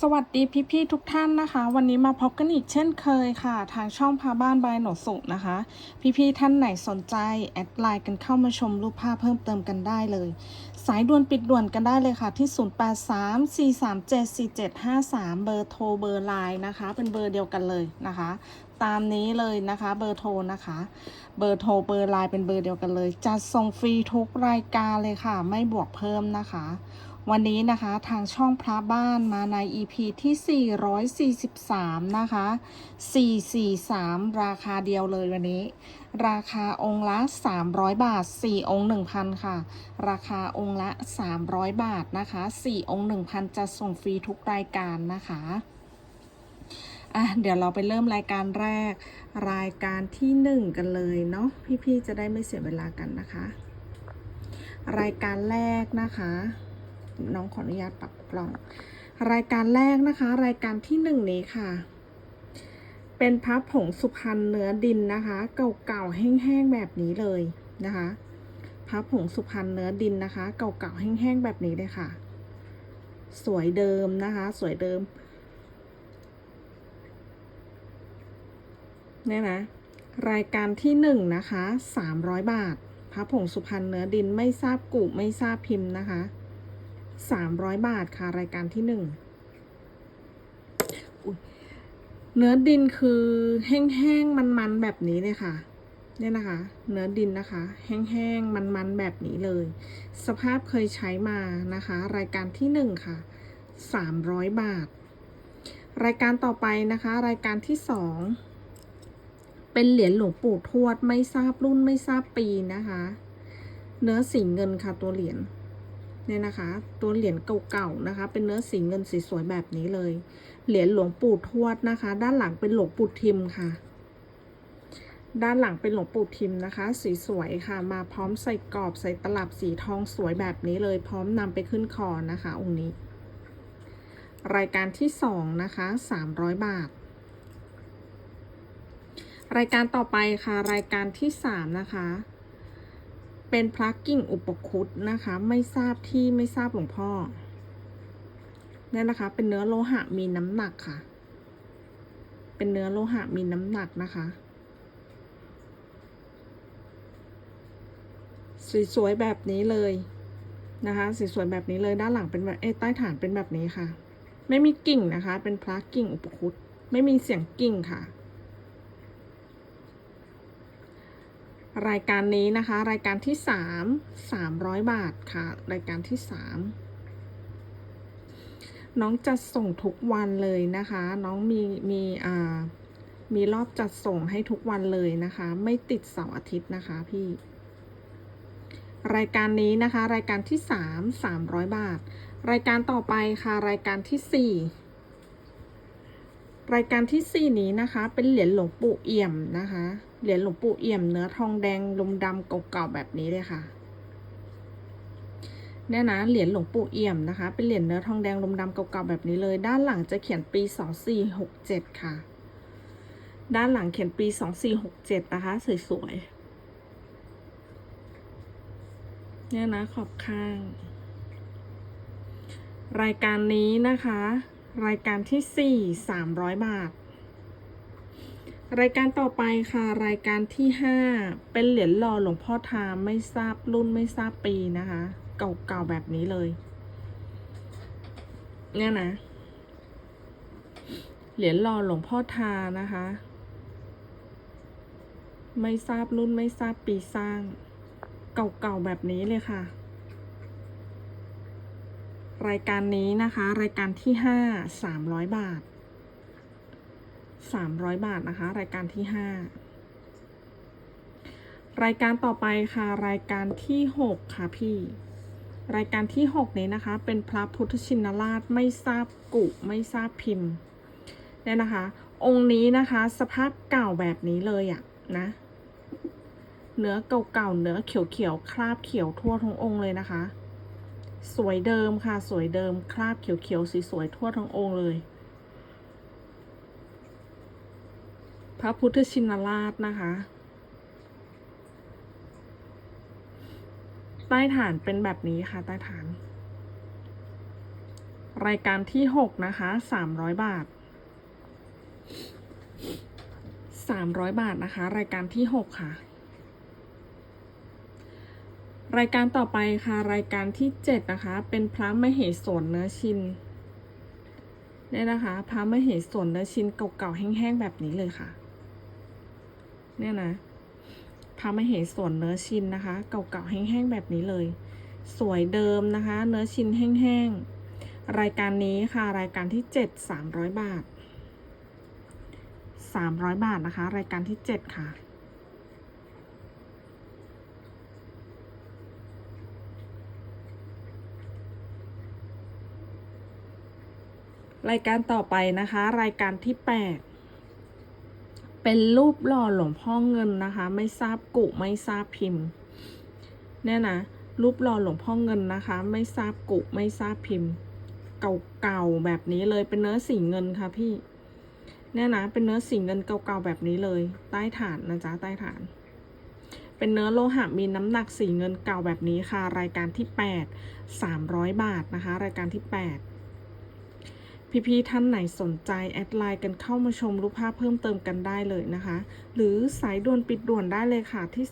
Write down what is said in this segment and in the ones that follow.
สวัสดีพี่ๆทุกท่านนะคะ วันนี้มาพบกันอีกเช่นเคยค่ะ ทางช่องพาบ้านบายหนสุนะคะ พี่ๆท่านไหนสนใจ แอดไลน์กันเข้ามาชมรูปภาพเพิ่มเติมกันได้เลย สายด่วนปิดด่วนกันได้เลยค่ะ ที่ 0834374753 เบอร์โทรเบอร์ไลน์นะคะ เป็นเบอร์เดียวกันเลยนะคะ ตามนี้เลยนะคะเบอร์โทรนะคะ เบอร์โทรเบอร์ไลน์เป็นเบอร์เดียวกันเลยจัดส่งฟรีทุกรายการเลยค่ะ ไม่บวกเพิ่มนะคะ วันนี้นะคะทางช่องพระบ้านมาใน EP ที่ 443 นะคะ 443 ราคาเดียวเลยวันนี้ ราคาองค์ละ 300 บาท 4 องค์ 1,000 ค่ะ ราคาองค์ละ 300 บาทนะคะ 4 องค์ 1,000 จะส่งฟรีทุกรายการนะคะอะเดี๋ยวเราไปเริ่มรายการแรก รายการที่1กันเลยเนาะพี่ๆจะได้ไม่เสียเวลากันนะคะ รายการแรกนะคะ น้องขออนุญาตปรับกล้อง รายการแรกนะคะ รายการที่หนึ่งนี้ค่ะ เป็นพระผงสุพรรณเนื้อดินนะคะ เก่าๆแห้งๆแบบนี้เลยนะคะพระผงสุพรรณเนื้อดินนะคะ เก่าๆแห้งๆแบบนี้เลยค่ะ สวยเดิมนะคะ สวยเดิมเนี่ยนะรายการที่หนึ่งนะคะสามร้อยบาทพระผงสุพรรณเนื้อดินไม่ทราบกุไม่ทราบพิมพ์นะคะ สามร้อยบาทค่ะรายการที่หนึ่งเนื้อดินคือแห้งๆมันๆแบบนี้เลยค่ะ เนี่ยนะคะ เนื้อดินนะคะ แห้งๆมันๆแบบนี้เลย สภาพเคยใช้มานะคะ รายการที่หนึ่งค่ะสามร้อยบาท รายการต่อไปนะคะ รายการที่สองเป็นเหรียญหลวงปู่ทวดไม่ทราบรุ่นไม่ทราบปีนะคะ เนื้อสีเงินค่ะตัวเหรียญ เนี่ยนะคะ ตัวเหรียญเก่าๆนะคะ เป็นเนื้อสีเงินสีสวยแบบนี้เลย เหรียญหลวงปู่ทวดนะคะ ด้านหลังเป็นหลวงปู่ทิมค่ะ ด้านหลังเป็นหลวงปู่ทิมนะคะ สีสวยค่ะ มาพร้อมใส่กรอบใส่ตลับสีทองสวยแบบนี้เลย พร้อมนำไปขึ้นคอนะคะ องค์นี้ รายการที่สองนะคะสามร้อยบาทรายการต่อไปค่ะ รายการที่สามนะคะ เป็นพระกิ่งอุปคุตนะคะ ไม่ทราบที่ไม่ทราบหลวงพ่อเนี่ยนะคะ เป็นเนื้อโลหะมีน้ำหนักค่ะ เป็นเนื้อโลหะมีน้ำหนักนะคะ สวยๆแบบนี้เลยนะคะสวยๆแบบนี้เลยด้านหลังเป็นแบบเอ้ใต้ฐานเป็นแบบนี้ค่ะ ไม่มีกิ่งนะคะ เป็นพระกิ่งอุปคุตไม่มีเสียงกิ่งค่ะ รายการนี้นะคะ รายการที่สามสามร้อยบาทค่ะ รายการที่สามน้องจัดส่งทุกวันเลยนะคะ น้องมีมีอ่ามีรอบจัดส่งให้ทุกวันเลยนะคะ ไม่ติดเสาร์อาทิตย์นะคะพี่ รายการนี้นะคะ รายการที่สามสามร้อยบาท รายการต่อไปค่ะ รายการที่สี่รายการที่สี่นี้นะคะ เป็นเหรียญหลวงปู่เอี่ยมนะคะ เหรียญหลวงปู่เอี่ยมเนื้อทองแดงลมดำเก่าๆแบบนี้เลยค่ะเนี่ยนะเหรียญหลวงปู่เอี่ยมนะคะ เป็นเหรียญเนื้อทองแดงลมดำเก่าๆแบบนี้เลย ด้านหลังจะเขียนปีสองสี่หกเจ็ดค่ะ ด้านหลังเขียนปีสองสี่หกเจ็ดนะคะ สวยๆ เนี่ยนะขอบข้าง รายการนี้นะคะ รายการที่สี่สามร้อยบาท รายการต่อไปค่ะ รายการที่ห้าเป็นเหรียญหล่อหลวงพ่อทามไม่ทราบรุ่นไม่ทราบปีนะคะ เก่าๆแบบนี้เลย เนี่ยนะ เหรียญหล่อหลวงพ่อทานะคะ ไม่ทราบรุ่นไม่ทราบปีสร้าง เก่าๆแบบนี้เลยค่ะ รายการนี้นะคะ รายการที่ห้าสามร้อยบาท สามร้อยบาทนะคะ รายการที่ห้ารายการต่อไปค่ะ รายการที่หกค่ะพี่ รายการที่หกนี้นะคะ เป็นพระพุทธชินราชไม่ทราบกุไม่ทราบพิมพ์เนี่ยนะคะ องค์นี้นะคะ สภาพเก่าแบบนี้เลยอะนะเนื้อเก่าๆเนื้อเขียวๆ คราบเขียวทั่วทั้งองค์เลยนะคะ สวยเดิมค่ะ สวยเดิม คราบเขียวๆ สีสวยทั่วทั้งองค์เลย ระพุทธชินราชนะคะ ใต้ฐานเป็นแบบนี้ค่ะ ใต้ฐาน รายการที่หกนะคะสามร้อยบาทสามร้อยบาทนะคะ รายการที่หกค่ะ รายการต่อไปค่ะ รายการที่เจ็ดนะคะ เป็นพระมเหสวนเนื้อชินเนี่ยนะคะพระมเหสวนเนื้อชินเก่าๆแห้งๆแบบนี้เลยค่ะ เนี่ยนะพระมเหสวนเนื้อชินนะคะ เก่าๆแห้งๆแบบนี้เลย สวยเดิมนะคะ เนื้อชินแห้งๆรายการนี้ค่ะ รายการที่เจ็ดสามร้อยบาทสามร้อยบาทนะคะ รายการที่เจ็ดค่ะรายการต่อไปนะคะ รายการที่แปด เป็นรูปหล่อหลวงพ่อเงินนะคะ ไม่ทราบกุไม่ทราบพิมพ์เนี่ยนะรูปหล่อหลวงพ่อเงินนะคะ ไม่ทราบกุไม่ทราบพิมพ์ เก่าๆแบบนี้เลยเป็นเนื้อสีเงินค่ะพี่เนี่ยนะเป็นเนื้อสีเงินเก่าๆแบบนี้เลย ใต้ฐานนะจ๊ะใต้ฐาน เป็นเนื้อโลหะมีน้ำหนักสีเงินเก่าแบบนี้ค่ะ รายการที่แปดสามร้อยบาทนะคะ รายการที่แปด พี่ๆท่านไหนสนใจแอดไลน์กันเข้ามาชมรูปภาพเพิ่มเติมกันได้เลยนะคะ หรือสายด่วนปิดด่วนได้เลยค่ะที่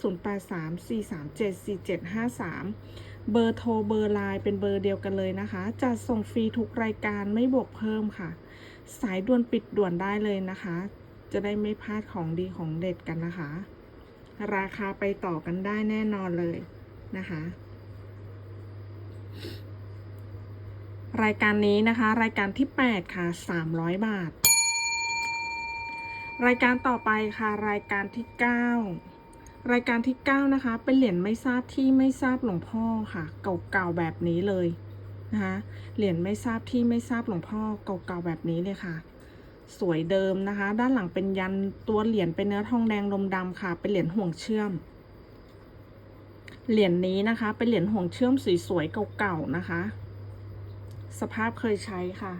0834374753 เบอร์โทรเบอร์ไลน์เป็นเบอร์เดียวกันเลยนะคะจะส่งฟรีทุกรายการไม่บวกเพิ่มค่ะ สายด่วนปิดด่วนได้เลยนะคะ จะได้ไม่พลาดของดีของเด็ดกันนะคะ ราคาไปต่อกันได้แน่นอนเลยนะคะ รายการนี้นะคะ รายการที่ 8 ค่ะ 300 บาท รายการต่อไปค่ะ รายการที่ 9 รายการที่ 9 นะคะ เป็นเหรียญไม่ทราบที่ไม่ทราบหลวงพ่อค่ะ เก่าๆแบบนี้เลยนะคะ เหรียญไม่ทราบที่ไม่ทราบหลวงพ่อเก่าๆแบบนี้เลยค่ะ สวยเดิมนะคะ ด้านหลังเป็นยันตัวเหรียญเป็นเนื้อทองแดงลมดำค่ะ เป็นเหรียญห่วงเชื่อมเหรียญนี้นะคะ เป็นเหรียญห่วงเชื่อมสวยๆเก่าๆนะคะ สภาพเคยใช้ค่ะ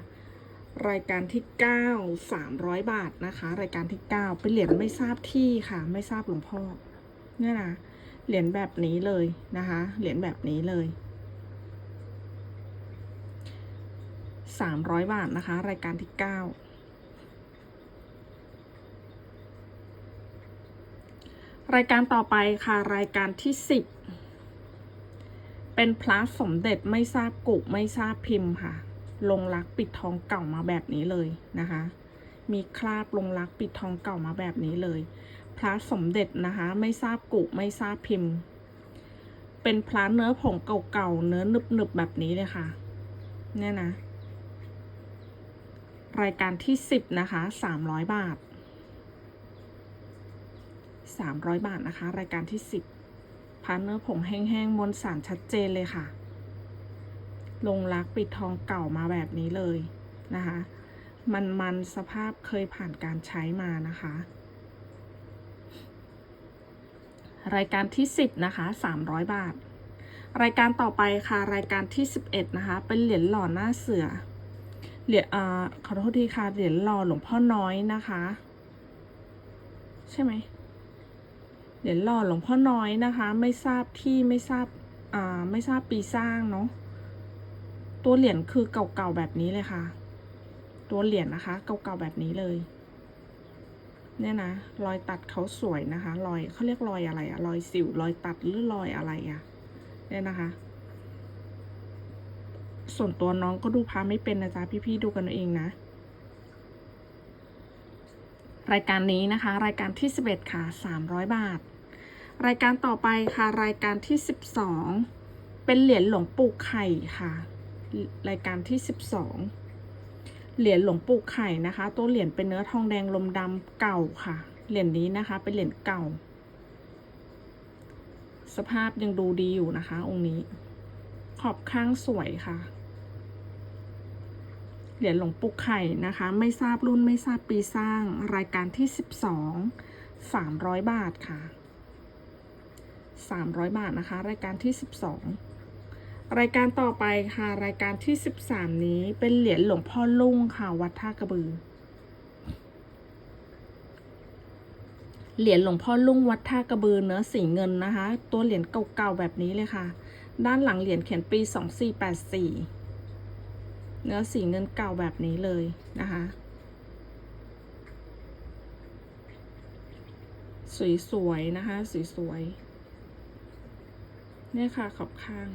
รายการที่ 9 300 บาทนะคะ รายการที่ 9 เป็นเหรียญไม่ทราบที่ค่ะ ไม่ทราบหลวงพ่อเนี่ยนะเหรียญแบบนี้เลยนะคะ เหรียญแบบนี้เลย 300 บาทนะคะ รายการที่ 9รายการต่อไปค่ะ รายการที่ 10 เป็นพระสมเด็จไม่ทราบกุไม่ทราบพิมพ์ค่ะ ลงรักปิดทองเก่ามาแบบนี้เลยนะคะ มีคราบลงรักปิดทองเก่ามาแบบนี้เลย พระสมเด็จนะคะ ไม่ทราบกุไม่ทราบพิมพ์ เป็นพระเนื้อผงเก่าๆเนื้อหนึบๆแบบนี้เลยค่ะ เนี่ยนะ รายการที่สิบนะคะสามร้อยบาทสามร้อยบาทนะคะ รายการที่สิบ พาร์เนอร์ผงแห้งๆมวลสารชัดเจนเลยค่ะ ลงรักปิดทองเก่ามาแบบนี้เลยนะคะ มันมันสภาพเคยผ่านการใช้มานะคะ รายการที่ 10 นะคะ 300 บาท รายการต่อไปค่ะ รายการที่ 11 นะคะ เป็นเหรียญหล่อหน้าเสือ เหรียญอ่าขอโทษทีค่ะ เหรียญหล่อหลวงพ่อน้อยนะคะ ใช่ไหม เหรียญหล่อหลวงพ่อน้อยนะคะ ไม่ทราบที่ไม่ทราบอ่าไม่ทราบปีสร้างเนาะตัวเหรียญคือเก่าๆแบบนี้เลยค่ะ ตัวเหรียญนะคะ เก่าๆแบบนี้เลย เนี่ยนะรอยตัดเขาสวยนะคะรอยเขาเรียกรอยอะไรอะรอยสิวรอยตัดหรือรอยอะไรอะเนี่ยนะคะ ส่วนตัวน้องก็ดูพาไม่เป็นนะจ๊ะพี่ๆดูกันเองนะรายการนี้นะคะ รายการที่ 11 ค่ะ 300 บาท รายการต่อไปค่ะ รายการที่ 12 เป็นเหรียญหลวงปู่ไข่ค่ะ รายการที่ 12 เหรียญหลวงปู่ไข่นะคะ ตัวเหรียญเป็นเนื้อทองแดงลมดำเก่าค่ะ เหรียญนี้นะคะ เป็นเหรียญเก่า สภาพยังดูดีอยู่นะคะ องค์นี้ ขอบข้างสวยค่ะ เหรียญหลวงปู่ไข่นะคะ ไม่ทราบรุ่นไม่ทราบปีสร้าง รายการที่ 12 300 บาทค่ะ 300 บาทนะคะ รายการที่ 12 รายการต่อไปค่ะ รายการที่ 13 นี้เป็นเหรียญหลวงพ่อลุงค่ะ วัดท่ากระบือ เหรียญหลวงพ่อลุงวัดท่ากระบือเนื้อสีเงินนะคะ ตัวเหรียญเก่าๆแบบนี้เลยค่ะ ด้านหลังเหรียญเขียนปี 2484 เนื้อสีเงินเก่าแบบนี้เลยนะคะสวยๆนะคะสวยๆ เนี่ยค่ะขอบข้าง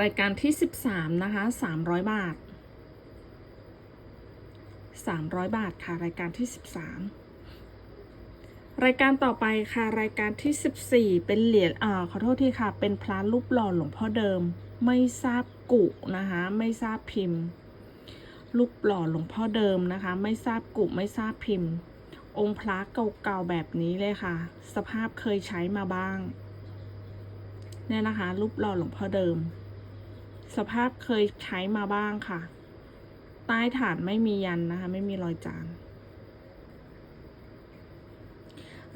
รายการที่สิบสามนะคะสามร้อยบาทสามร้อยบาทค่ะ รายการที่สิบสามรายการต่อไปค่ะ รายการที่สิบสี่เป็นเหรียญอ่าขอโทษทีค่ะ เป็นพระรูปหล่อหลวงพ่อเดิม ไม่ทราบกุนะคะ ไม่ทราบพิมพ์รูปหล่อหลวงพ่อเดิมนะคะ ไม่ทราบกุไม่ทราบพิมพ์ องค์พระเก่าๆแบบนี้เลยค่ะ สภาพเคยใช้มาบ้าง เนี่ยนะคะ รูปหล่อหลวงพ่อเดิม สภาพเคยใช้มาบ้างค่ะ ใต้ฐานไม่มียันนะคะ ไม่มีรอยจาน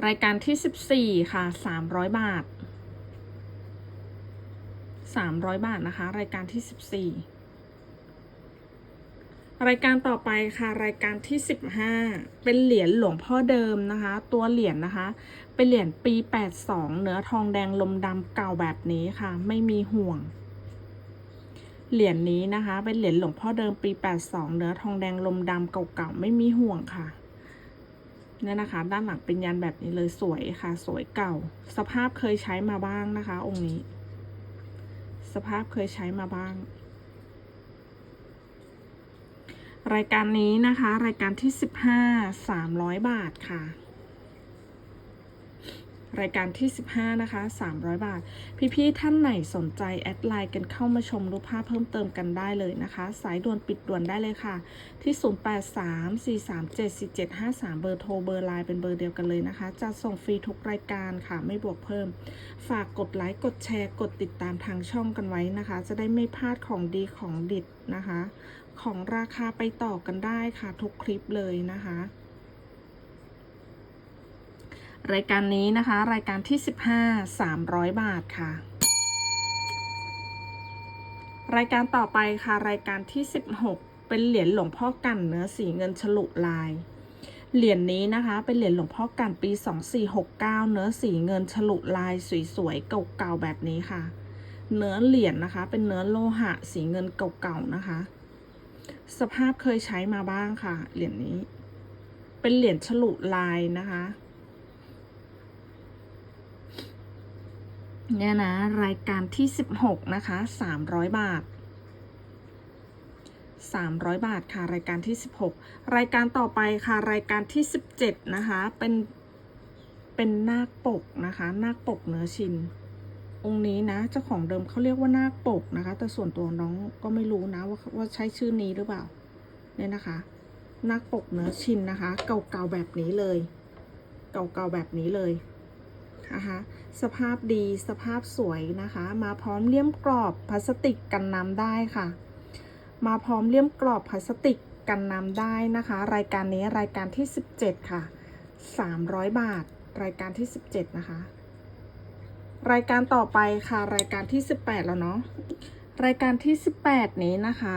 รายการที่สิบสี่ค่ะสามร้อยบาทสามร้อยบาทนะคะ รายการที่สิบสี่ รายการต่อไปค่ะรายการที่สิบห้าเป็นเหรียญหลวงพ่อเดิมนะคะ ตัวเหรียญนะคะ เป็นเหรียญปีแปดสองเนื้อทองแดงลมดำเก่าแบบนี้ค่ะ ไม่มีห่วง เหรียญนี้นะคะ เป็นเหรียญหลวงพ่อเดิมปี 82 เนื้อทองแดงลมดำเก่าๆไม่มีห่วงค่ะเนี่ยนะคะ ด้านหลังเป็นยันแบบนี้เลยสวยค่ะ สวยเก่า สภาพเคยใช้มาบ้างนะคะ องค์นี้ สภาพเคยใช้มาบ้าง รายการนี้นะคะ รายการที่ 15 300 บาทค่ะ รายการที่ 15 นะคะ 300 บาท พี่ๆท่านไหนสนใจ แอดไลน์กันเข้ามาชมรูปภาพเพิ่มเติมกันได้เลยนะคะ สายด่วนปิดด่วนได้เลยค่ะ ที่ 0834374753 เบอร์โทรเบอร์ไลน์เป็นเบอร์เดียวกันเลยนะคะ จะส่งฟรีทุกรายการค่ะ ไม่บวกเพิ่ม ฝากกดไลค์กดแชร์กดติดตามทางช่องกันไว้นะคะ จะได้ไม่พลาดของดีของดิดนะคะ ของราคาไปต่อกันได้ค่ะทุกคลิปเลยนะคะ รายการนี้นะคะ รายการที่ 15 300 บาทค่ะ รายการต่อไปค่ะ รายการที่ 16 เป็นเหรียญหลวงพ่อกันเนื้อสีเงินฉลุลาย เหรียญนี้นะคะ เป็นเหรียญหลวงพ่อกันปี 2469 เนื้อสีเงินฉลุลายสวยๆเก่าๆแบบนี้ค่ะ เนื้อเหรียญนะคะ เป็นเนื้อโลหะสีเงินเก่าๆนะคะ สภาพเคยใช้มาบ้างค่ะ เหรียญนี้ เป็นเหรียญฉลุลายนะคะ เนี่ยนะ รายการที่16นะคะ300บาท300บาทค่ะ รายการที่16รายการต่อไปค่ะ รายการที่17นะคะ เป็น เป็นนาคปกนะคะ นาคปกเนื้อชิน องค์นี้นะเจ้าของเดิมเขาเรียกว่านาคปกนะคะ แต่ส่วนตัวน้องก็ไม่รู้นะว่าว่าใช้ชื่อนี้หรือเปล่าเนี่ยนะคะนาคปกเนื้อชินนะคะ เก่าๆแบบนี้เลย เก่าๆแบบนี้เลยนะคะสภาพดีสภาพสวยนะคะ มาพร้อมเลี่ยมกรอบพลาสติกกันน้ำได้ค่ะ มาพร้อมเลี่ยมกรอบพลาสติกกันน้ำได้นะคะ รายการนี้รายการที่ 17 ค่ะ 300 บาท รายการที่ 17 นะคะ รายการต่อไปค่ะ รายการที่ 18 แล้วเนาะรายการที่ 18 นี้นะคะ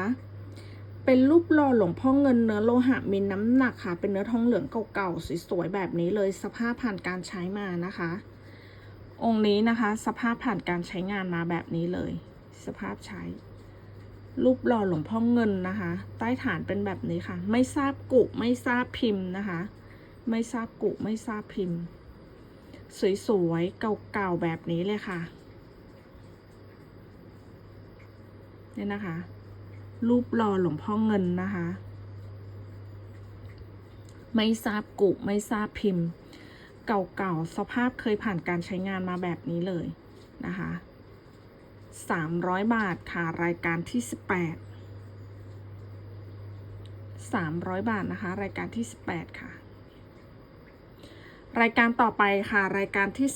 เป็นรูปหล่อหลวงพ่อเงินเนื้อโลหะมีน้ำหนักค่ะ เป็นเนื้อทองเหลืองเก่าๆสวยๆแบบนี้เลยสภาพผ่านการใช้มานะคะ องค์นี้นะคะ สภาพผ่านการใช้งานมาแบบนี้เลย สภาพใช้ รูปหล่อหลวงพ่อเงินนะคะ ใต้ฐานเป็นแบบนี้ค่ะ ไม่ทราบกุไม่ทราบพิมพ์นะคะ ไม่ทราบกุไม่ทราบพิมพ์ สวยๆ เก่าๆ แบบนี้เลยค่ะ เนี่ยนะคะ รูปหล่อหลวงพ่อเงินนะคะ ไม่ทราบกุไม่ทราบพิมพ์ เก่าๆ สภาพเคยผ่านการใช้งานมาแบบนี้เลยนะคะ300บาทค่ะรายการที่18 300บาทนะคะ รายการที่18ค่ะ รายการต่อไปค่ะ รายการที่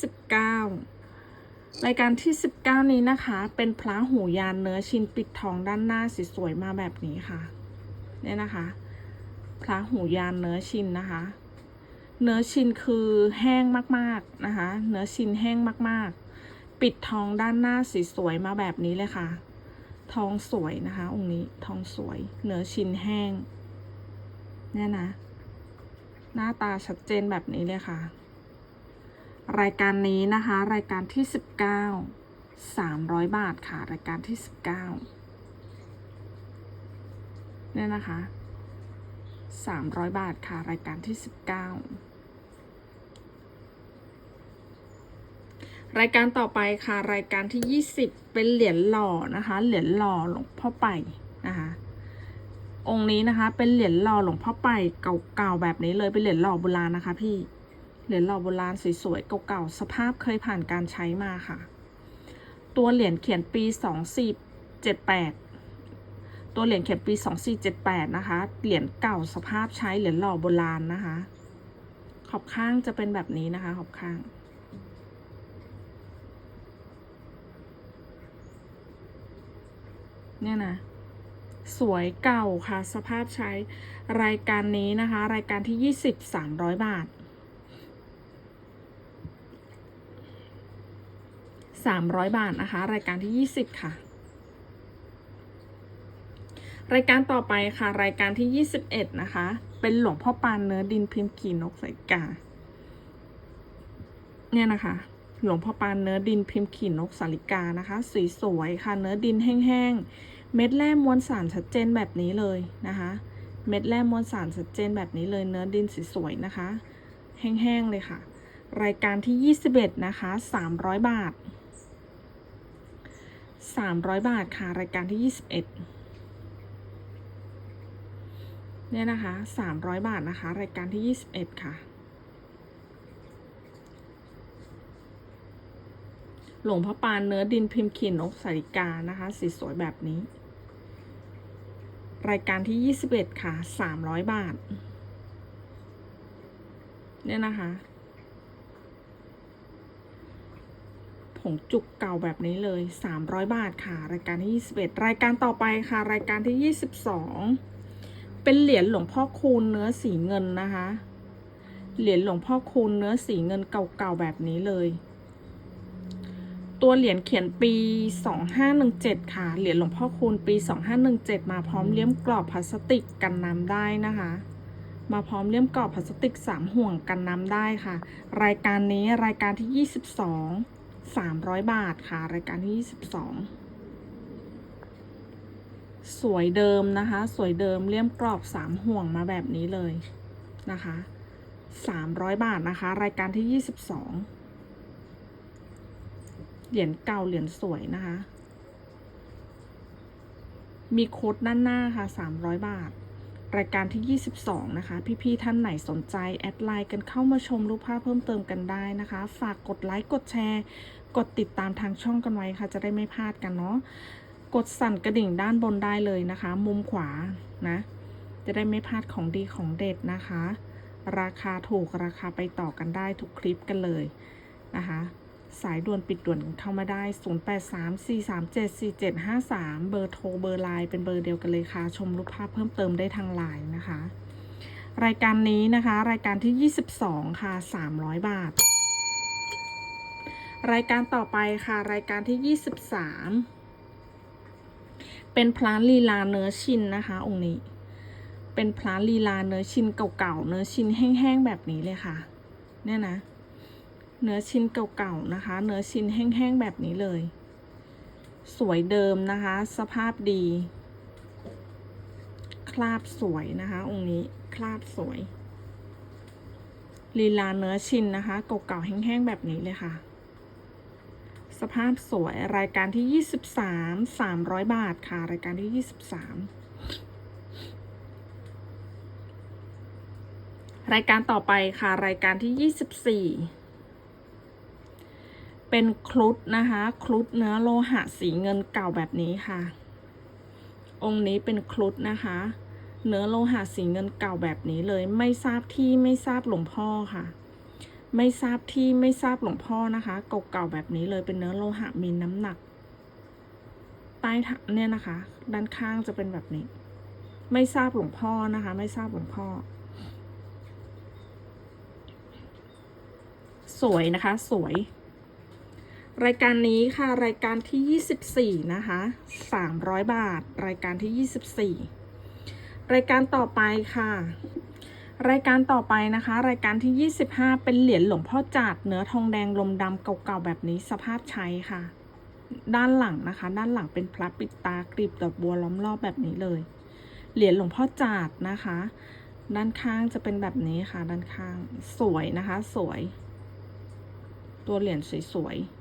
19 รายการที่ 19 นี้นะคะ เป็นพระหูยานเนื้อชิ้นปิดทองด้านหน้าส,สวยมาแบบนี้ค่ะเนี่ยนะคะพระหูยานเนื้อชิ้นนะคะ เนื้อชิ้นคือแห้งมากๆนะคะ เนื้อชิ้นแห้งมากๆ ปิดทองด้านหน้าสีสวยมาแบบนี้เลยค่ะ ทองสวยนะคะองค์นี้ทองสวย เนื้อชิ้นแห้งเนี่ยนะ หน้าตาชัดเจนแบบนี้เลยค่ะ รายการนี้นะคะ รายการที่สิบเก้าสามร้อยบาทค่ะ รายการที่สิบเก้าเนี่ยนะคะสามร้อยบาทค่ะ รายการที่สิบเก้ารายการต่อไปค่ะ รายการที่ยี่สิบเป็นเหรียญหล่อนะคะ เหรียญหล่อหลวงพ่อไปนะคะ องค์นี้นะคะ เป็นเหรียญหล่อหลวงพ่อไปเก่าๆแบบนี้เลยเป็นเหรียญหล่อโบราณนะคะ พี่เหรียญหล่อโบราณสวยๆเก่าๆสภาพเคยผ่านการใช้มาค่ะ ตัวเหรียญเขียนปีสองสี่เจ็ดแปดตัวเหรียญเขียนปีสองสี่เจ็ดแปดนะคะเหรียญเก่าสภาพใช้เหรียญหล่อโบราณนะคะ ขอบข้างจะเป็นแบบนี้นะคะ ขอบข้างเนี่ยนะ สวยเก่าค่ะ สภาพใช้รายการนี้นะคะ รายการที่ยี่สิบสามร้อยบาทสามร้อยบาทนะคะ รายการที่ยี่สิบค่ะ รายการต่อไปค่ะ รายการที่ยี่สิบเอ็ดนะคะ เป็นหลวงพ่อปานเนื้อดินพิมพ์ขีนกใส่กา เนี่ยนะคะหลวงพ่อปานเนื้อดินพิมพ์ขีนกสาลิกานะคะ สวยๆค่ะ เนื้อดินแห้งๆ เม็ดแร่มวลสารชัดเจนแบบนี้เลยนะคะ เม็ดแร่มวลสารชัดเจนแบบนี้เลยเนื้อดินสีสวยนะคะ แห้งๆเลยค่ะ รายการที่ 21 นะคะ 300 บาท 300 บาทค่ะ รายการที่ 21เนี่ยนะคะ 300 บาทนะคะ รายการที่ 21 ค่ะ หลวงพ่อปานเนื้อดินพิมพ์ขีนกสาริกานะคะ สีสวยแบบนี้ รายการที่ 21 ค่ะ 300 บาท เนี่ยนะคะ ผงจุกเก่าแบบนี้เลย 300 บาทค่ะ รายการที่ 21 รายการต่อไปค่ะ รายการที่ 22 เป็นเหรียญหลวงพ่อคูณเนื้อสีเงินนะคะ เหรียญหลวงพ่อคูณเนื้อสีเงินเก่าๆแบบนี้เลย ตัวเหรียญเขียนปี 2517 ค่ะ เหรียญหลวงพ่อคูณปี 2517 มาพร้อมเลี่ยมกรอบพลาสติกกันน้ำได้นะคะ มาพร้อมเลี่ยมกรอบพลาสติก 3 ห่วงกันน้ำได้ค่ะ รายการนี้รายการที่ 22 300 บาทค่ะ รายการที่ 22 สวยเดิมนะคะ สวยเดิมเลี่ยมกรอบ 3 ห่วงมาแบบนี้เลยนะคะ 300 บาทนะคะ รายการที่ 22 เหรียญเก่าเหรียญสวยนะคะ มีโค้ดด้านหน้าค่ะ 300 บาท รายการที่ 22 นะคะ พี่ ๆ ท่านไหนสนใจ แอดไลน์กันเข้ามาชมรูปภาพเพิ่มเติมกันได้นะคะ ฝากกดไลค์ กดแชร์ กดติดตามทางช่องกันไว้ค่ะ จะได้ไม่พลาดกันเนาะ กดสั่นกระดิ่งด้านบนได้เลยนะคะ มุมขวานะ จะได้ไม่พลาดของดีของเด็ดนะคะ ราคาถูกราคาไปต่อกันได้ทุกคลิปกันเลยนะคะ สายด่วนปิดด่วนเข้ามาได้ 0834374753 เบอร์โทรเบอร์ไลน์เป็นเบอร์เดียวกันเลยค่ะ ชมรูปภาพเพิ่มเติมได้ทางไลน์นะคะ รายการนี้นะคะ รายการที่ 22 ค่ะ 300 บาท รายการต่อไปค่ะ รายการที่ 23 เป็นพลานลีลาเนื้อชินนะคะ องค์นี้ เป็นพลานลีลาเนื้อชินเก่าๆ เนื้อชินแห้งๆ แบบนี้เลยค่ะ เนี่ยนะ เนื้อชิ้นเก่าๆนะคะ เนื้อชิ้นแห้งๆแบบนี้เลย สวยเดิมนะคะ สภาพดี คราบสวยนะคะ องค์นี้คราบสวย ลีลาเนื้อชิ้นนะคะเก่าๆแห้งๆแบบนี้เลยค่ะ สภาพสวยรายการที่ 23 300 บาทค่ะ รายการที่ 23รายการต่อไปค่ะ รายการที่ 24 เป็นครุฑนะคะ ครุฑเนื้อโลหะสีเงินเก่าแบบนี้ค่ะ องค์นี้เป็นครุฑนะคะ เนื้อโลหะสีเงินเก่าแบบนี้เลย ไม่ทราบที่ไม่ทราบหลวงพ่อค่ะ ไม่ทราบที่ไม่ทราบหลวงพ่อนะคะ เก่าๆแบบนี้เลยเป็นเนื้อโลหะมีน้ำหนัก ใต้เนี่ยนะคะ ด้านข้างจะเป็นแบบนี้ ไม่ทราบหลวงพ่อนะคะ ไม่ทราบหลวงพ่อสวยนะคะ สวย รายการนี้ค่ะ รายการที่ 24 นะคะ300 บาท รายการที่ 24 รายการต่อไปค่ะ รายการต่อไปนะคะ รายการที่ 25 เป็นเหรียญหลวงพ่อจาดเนื้อทองแดงลมดำเก่าๆแบบนี้สภาพใช้ค่ะ ด้านหลังนะคะ ด้านหลังเป็นพระปิดตากรีบดอกบัวล้อมรอบแบบนี้เลย เหรียญหลวงพ่อจาดนะคะ ด้านข้างจะเป็นแบบนี้ค่ะ ด้านข้างสวยนะคะ สวย ตัวเหรียญสวยๆ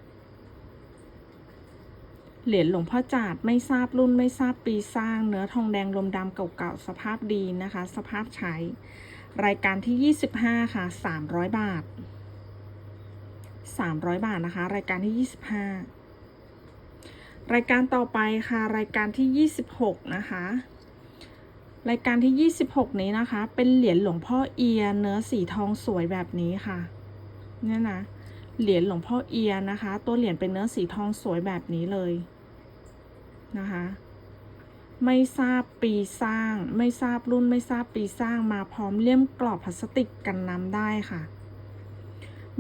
เหรียญหลวงพ่อจาดไม่ทราบรุ่นไม่ทราบปีสร้าง เนื้อทองแดงลมดำเก่าๆสภาพดีนะคะ สภาพใช้ รายการที่ 25 ค่ะ 300 บาท 300 บาทนะคะ รายการที่ 25 รายการต่อไปค่ะ รายการที่ 26 นะคะ รายการที่ 26 นี้นะคะ เป็นเหรียญหลวงพ่อเอียเนื้อสีทองสวยแบบนี้ค่ะเนี่ยนะเหรียญหลวงพ่อเอียนะคะ ตัวเหรียญเป็นเนื้อสีทองสวยแบบนี้เลย นะคะ ไม่ทราบปีสร้าง ไม่ทราบรุ่นไม่ทราบปีสร้างมาพร้อมเลี่ยมกรอบพลาสติกกันน้ำได้ค่ะ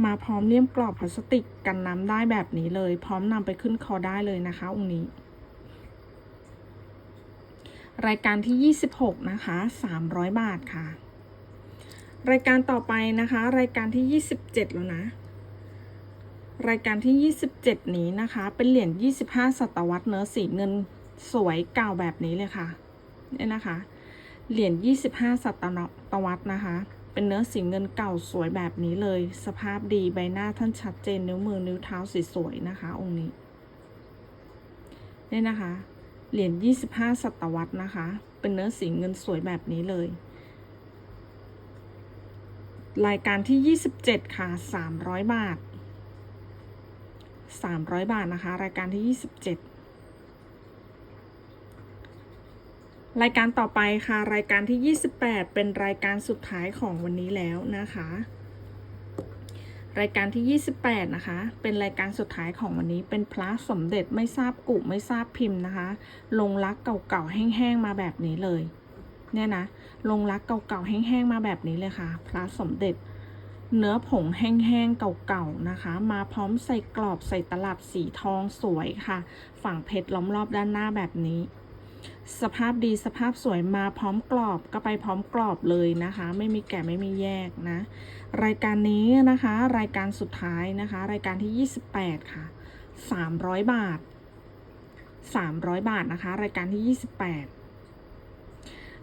มาพร้อมเลี่ยมกรอบพลาสติกกันน้ำได้แบบนี้เลย พร้อมนำไปขึ้นคอได้เลยนะคะองค์นี้ รายการที่ 26 นะคะ 300 บาทค่ะ รายการต่อไปนะคะ รายการที่ 27 แล้วนะ รายการที่ 27 นี้นะคะ เป็นเหรียญ 25 ศตวรรษเนื้อสีเงินสวยเก่าแบบนี้เลยค่ะเนี่ยนะคะ เหรียญ 25 ศตวรรษนะคะ เป็นเนื้อสีเงินเก่าสวยแบบนี้เลย สภาพดีใบหน้าท่านชัดเจนนิ้วมือนิ้วเท้าสวยนะคะ องค์นี้เนี่ยนะคะ เหรียญ 25 ศตวรรษนะคะ เป็นเนื้อสีเงินสวยแบบนี้เลยรายการที่ 27 ค่ะ 300 บาท 300 บาทนะคะ รายการที่ 27 รายการต่อไปค่ะ รายการที่ 28 เป็นรายการสุดท้ายของวันนี้แล้วนะคะ รายการที่ 28 นะคะ เป็นรายการสุดท้ายของวันนี้ เป็นพระสมเด็จไม่ทราบกุไม่ทราบพิมพ์นะคะ ลงรักเก่าๆแห้งๆมาแบบนี้เลย เนี่ยนะ ลงรักเก่าๆแห้งๆมาแบบนี้เลยค่ะ พระสมเด็จ เนื้อผงแห้งๆเก่าๆนะคะ มาพร้อมใส่กรอบใส่ตลับสีทองสวยค่ะ ฝั่งเพชรล้อมรอบด้านหน้าแบบนี้ สภาพดีสภาพสวยมาพร้อมกรอบก็ไปพร้อมกรอบเลยนะคะ ไม่มีแก่ไม่มีแยกนะ รายการนี้นะคะ รายการสุดท้ายนะคะ รายการที่ 28 ค่ะ 300 บาท 300 บาทนะคะ รายการที่ 28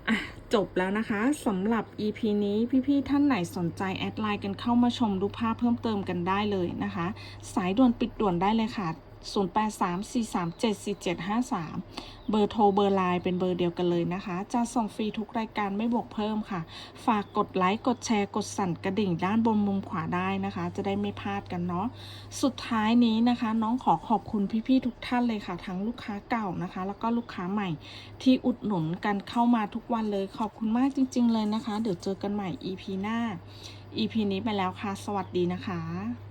อะจบแล้วนะคะสำหรับ EP นี้พี่ๆท่านไหนสนใจแอดไลน์กันเข้ามาชมรูปภาพเพิ่มเติมกันได้เลยนะคะ สายด่วนปิดด่วนได้เลยค่ะ 0834374753 เบอร์โทรเบอร์ไลน์เป็นเบอร์เดียวกันเลยนะคะ จะส่งฟรีทุกรายการไม่บวกเพิ่มค่ะ ฝากกดไลค์ กดแชร์ กดสั่นกระดิ่งด้านบนมุมขวาได้นะคะ จะได้ไม่พลาดกันเนาะ สุดท้ายนี้นะคะ น้องขอขอบคุณพี่ๆทุกท่านเลยค่ะ ทั้งลูกค้าเก่านะคะ แล้วก็ลูกค้าใหม่ที่อุดหนุนกันเข้ามาทุกวันเลย ขอบคุณมากจริง ๆ เลยนะคะ เดี๋ยวเจอกันใหม่ EP หน้า EP นี้ไปแล้วค่ะ สวัสดีนะคะ